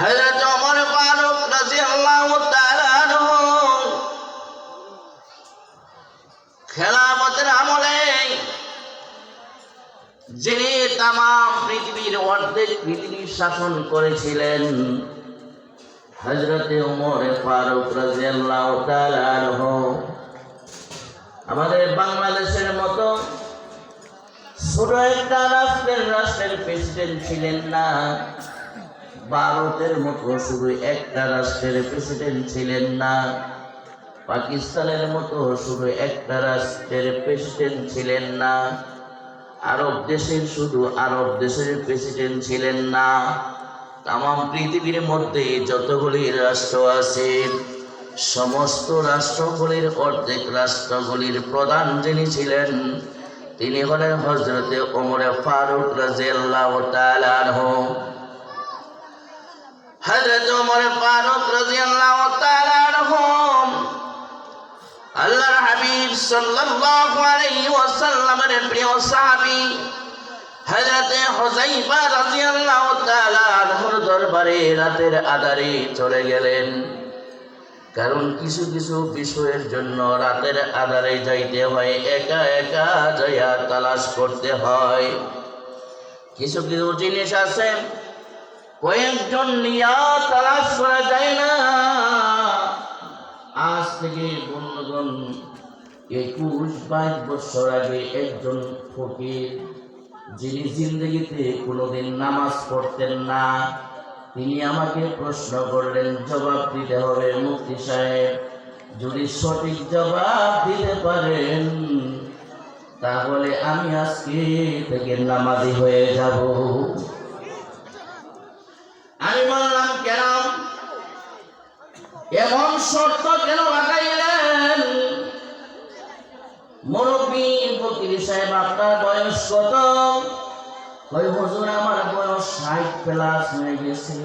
হযরত ওমর ফারুক রাদিয়াল্লাহু আমলে যিনি তাম পৃথিবীর অর্ধেক পৃথিবী শাসন করেছিলেন হজরতে উমর ফারুক রাজিয়াল্লাহু তাআলা আনহু, আমাদের বাংলাদেশের মতো একটা রাষ্ট্রের রাষ্ট্রের প্রেসিডেন্ট ছিলেন না। ভারতের মতো শুধু একটা রাষ্ট্রের প্রেসিডেন্ট ছিলেন না। পাকিস্তানের মতো শুধু একটা রাষ্ট্রের প্রেসিডেন্ট ছিলেন না। আরব দেশের শুধু আরব দেশের প্রেসিডেন্ট ছিলেন না। তাম পৃথিবীর মধ্যে যতগুলি রাষ্ট্র আছে, সমস্ত রাষ্ট্রগুলির অর্ধেক রাষ্ট্রগুলির প্রধান যিনি ছিলেন তিনি হলেন হজরতে ওমরে ফারুক রাজিয়াল্লাহু তাআলা আনহু। হজরত ওমরে ফারুক রাজিয়াল্লাহু তাআলা আনহু। আল্লাহর হাবিব সাল্লাল্লাহু আলাইহি ওয়াসাল্লামের প্রিয় সাহাবী হযরতে হুযাইফা রাদিয়াল্লাহু তাআলা আনহুর দরবারে রাতের আধারে চলে গেলেন। কারণ কিছু কিছু বিষয়ের জন্য রাতের আধারে যাইতে হয়, একা একা যাইয়া তালাশ করতে হয়। কিছু কিছু জিনিস আছে, কয়েকজন নিয়া তালাশ করা যায় না। আজ থেকে বন্ধুগণ একুশ বাইশ বছর আগে একজন ফকির, যিনি জিন্দগিতে কোনোদিন নামাজ পড়তেন না তিনি আমাকে প্রশ্ন করলেন, জবাব দিতে হবে মুফতি সাহেব। যদি সঠিক জবাব দিতে পারেন, তাহলে আমি আজকে থেকে নামাজি হয়ে যাব। আমি বললাম কেন এমন শর্ত কেন লাগাইলেন মুরব্বী ফকির সাহেব, আপনার বয়স কত? কই, হুজুর, আমার প্লাস হয়ে গেছে।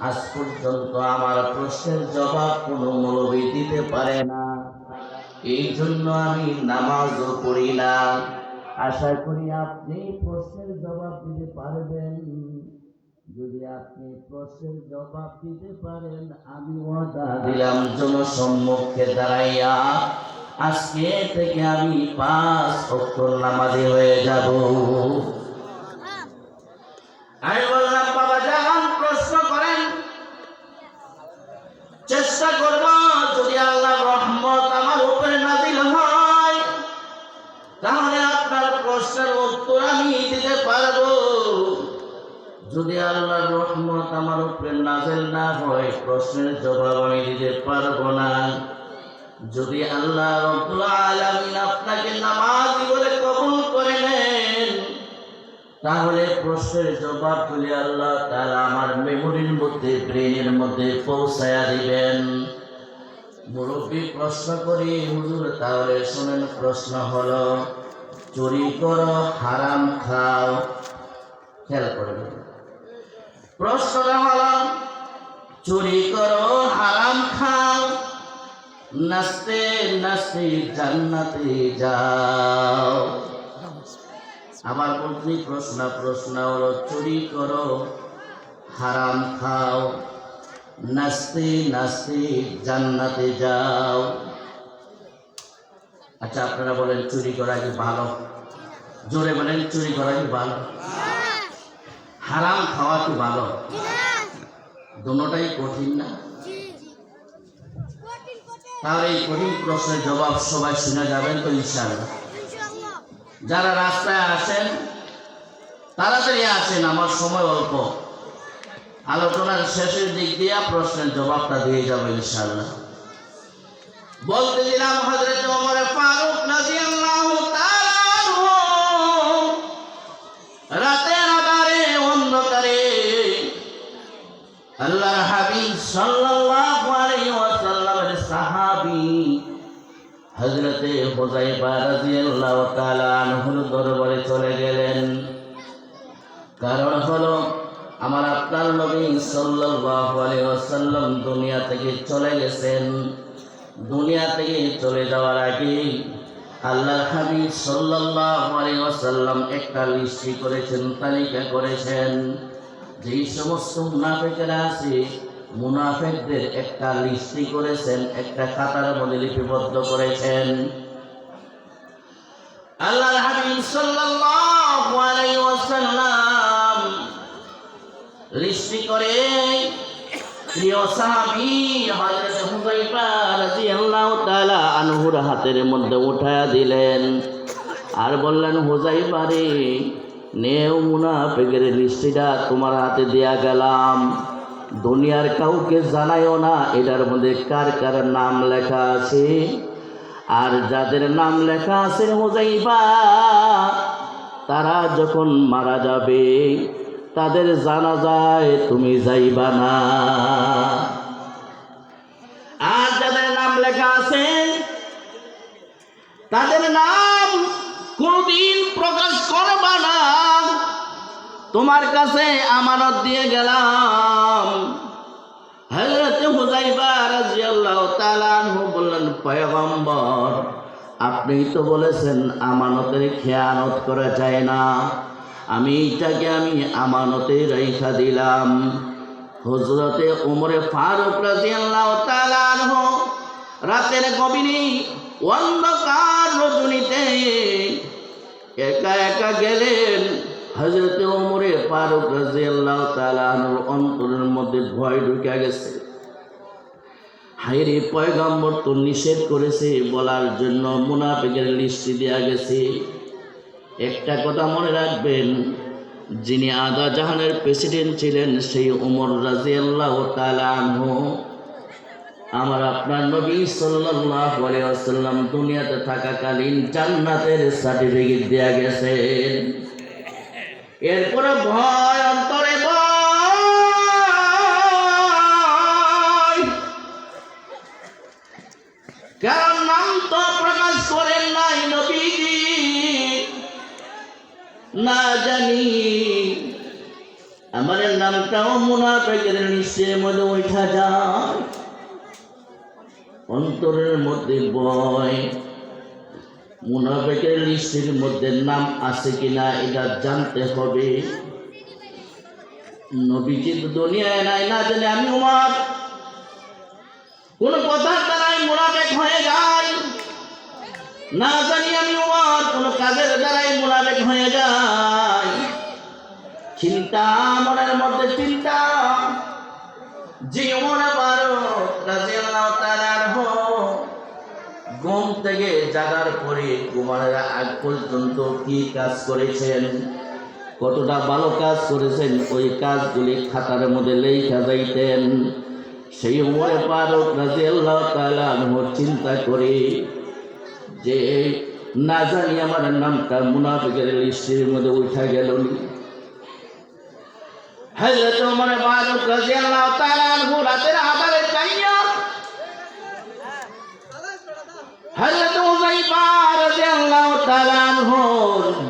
আজ পর্যন্ত আমার প্রশ্নের জবাব কোনো মৌলবী দিতে পারে না। এই জন্য আমি নামাজও পড়ি না। আশা করি আপনি প্রশ্নের জবাব দিতে পারবেন। যদি আপনি প্রশ্নের জবাব দিতে পারেন, আমি ওয়াদা দিলাম জনসম্মুখে দাঁড়াইয়া। আজকে থেকে আমি পাঁচ অক্টর নামাজি হয়ে যাব। চেষ্টা করব, যদি আল্লাহ রহমত আমার উপরে নাজিল হয়, তাহলে আপনার প্রশ্নের উত্তর আমি দিতে পারব। যদি আল্লাহর রহমত আমার উপরে নাজেল না হয়, প্রশ্নের জবাব আমি দিতে পারব না। যদি আল্লাহ আপনাকে নামাজি বলে নেন তাহলে প্রশ্নের জবাব তুলে আল্লাহ তারা আমার মেমোরির মধ্যে, ব্রেনের মধ্যে পৌঁছায়া দিবেন। মুরব্বী প্রশ্ন করি, হুজুর, তাহলে শোনেন, প্রশ্ন হলো, চুরি করো, হারাম খাও? খেয়াল করবেন। প্রশ্নটা হলো, চুরি করো, হারাম খাও? নাচতে নাচতে জান্নাতে যাও। আমার মন্ত্রী প্রশ্ন প্রশ্ন হলো, চুরি করো, হারাম খাও নাচতে নাচতে জান্নাতে যাও। আচ্ছা আপনারা বলেন, চুরি করা কি ভালো? জোরে বলেন, চুরি করা কি ভালো? হারাম খাওয়া কি ভালো? দুটাই কঠিন না? তাহলে এই কঠিন প্রশ্নের জবাব সবাই শুনে যাবেন তো, ইনশাআল্লাহ। যারা রাস্তায় আসেন তাড়াতাড়ি আসেন, আমার সময় অল্প। আলোচনার শেষের দিক দিয়ে প্রশ্নের জবাবটা দিয়ে যাবে ইনশাআল্লাহ। বলতে দিলাম হজরত ওমর ফারুক রাদিয়াল্লাহু তাআলা রাতের অন্ধকারে আল্লাহর হাবিব সাল্লাল্লাহু হযরতে হুযায়ফা রাদিয়াল্লাহু তাআলা আনহুর দরবারে চলে গেলেন। কারণ হলো, আমার আপনার নবী সাল্লাল্লাহু আলাইহি ওয়াসাল্লাম দুনিয়া থেকে চলে গেছেন। দুনিয়া থেকে চলে যাওয়ার আগে আল্লাহ হাবিব সাল্লাল্লাহু আলাইহি ওয়াসাল্লাম একটা লিস্টি করেছেন, তালিকা করেছেন। যেই সমস্ত মুনাফিকেরা আছে মুনাফিকদের একটা লিস্টি করেছেন, একটা খাতার মধ্যে লিপিবদ্ধ করেছেন। আল্লাহ হাবিব সাল্লাল্লাহু আলাইহি ওয়াসাল্লাম লিস্টি করে প্রিয় সাহাবী হযরত রাদিয়াল্লাহু তাআলা আনহুর হাতের মধ্যে উঠায়া দিলেন আর বললেন হুযায়ফা রে, নেও মুনাফিকের লিস্টিটা তোমার হাতে দেয়া গেলাম। দুনিয়ার কাউকে জানাইও না, এটার মধ্যে কার কার নাম লেখা আছে? আর যাদের নাম লেখা আছে হুযায়ফা তারা যখন মারা যাবে, তাদের জানা যায় তুমি যাইবা না। আর যাদের নাম লেখা আছে, তাদের নাম তোমার কাছে আমানত দিয়ে গেলাম। হযরত হুযায়ফা রাদিয়াল্লাহু তাআলা আনহু বললেন, পয়গম্বর, আপনি তো বলেছেন আমানতের খেয়ানত করা যায় না। আমি এইটাকে আমি আমানতে রেখা দিলাম। হজরতে উমরে ফারুক রাদিয়াল্লাহু তাআলা আনহু রাতের গভীরে অন্ধকার রজনীতে একা একা গেলেন। হজরতে ওমরে ফারুক রাদিয়াল্লাহু তাআলা আনহুর অন্তরের মধ্যে ভয় ঢুকে গেছে। হাইরে পয়গম্বর তো নিষেধ করেছে বলার জন্য মুনাফিকের লিস্টি দেয়া গেছে। একটা কথা মনে রাখবেন, যিনি আদা জাহানের প্রেসিডেন্ট ছিলেন সেই ওমর রাজিয়াল্লাহ তাআলা আনহু, আমার আপনার নবী সাল্লাল্লাহু আলাইহি ওয়াসাল্লাম দুনিয়াতে থাকাকালীন জান্নাতের সার্টিফিকেট দেয়া গেছেন এরপরে ভয় অন্তরে নাম তো প্রকাশ করেন নাই না জানি। আমার নামটাও মুনাফেকের নিশ্চয়ের মধ্যে উঠা যায়। অন্তরের মধ্যে ভয়। মুনাফেকের লিস্টের মধ্যে নাম আছে কিনা এটা জানতে হবে। নবীজি দুনিয়ায় নাই, না জানে আমি উমার। কোন কথার দ্বারাই মুনাফেক হয়ে যায়। না জানি আমি উমার, কোন কাজের দ্বারাই মুনাফেক হয়ে যায়। চিন্তা মনের মধ্যে চিন্তা। যে থেকে জাগার পরে ঘুমানোর আগ পর্যন্ত কি কাজ করেছেন? কতটা ভালো কাজ করেছেন? ওই কাজগুলি খাতার মধ্যে লেখা যাইতেন। সেই উমরে পারক রাজিয়াল্লাহ চিন্তা করে যে, না জানি আমার নামটা মুনাফিকের লিস্টের মধ্যে উঠা গেল হযরত উমর ফারুক রাদিয়াল্লাহু তাআলা রাতের আধারে চাইয়া হযরত হুযায়ফা রাদিয়াল্লাহু তাআলা আনহু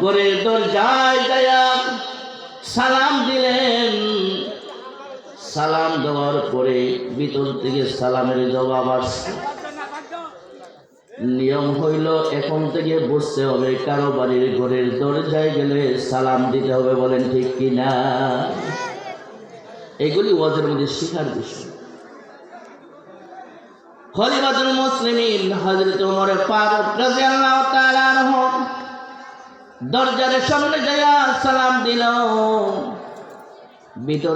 ঘরের দরজায় যায়া সালাম দিলেন। সালাম দেওয়ার পরে ভিতর থেকে সালামের জবাব আসছে। নিয়ম হইল, এখন থেকে বসতে হবে, কারও বাড়ির ঘরের দরজায় গেলে সালাম দিতে হবে, বলেন ঠিক কিনা? এগুলি ওয়াজের মধ্যে শিখার বিষয়। খলিফাতুল মুসলিমিন হযরত ওমর ফারুক রাদিয়াল্লাহু তাআলা আনহু দরজার সামনে যায়া সালাম দিল। ভিতর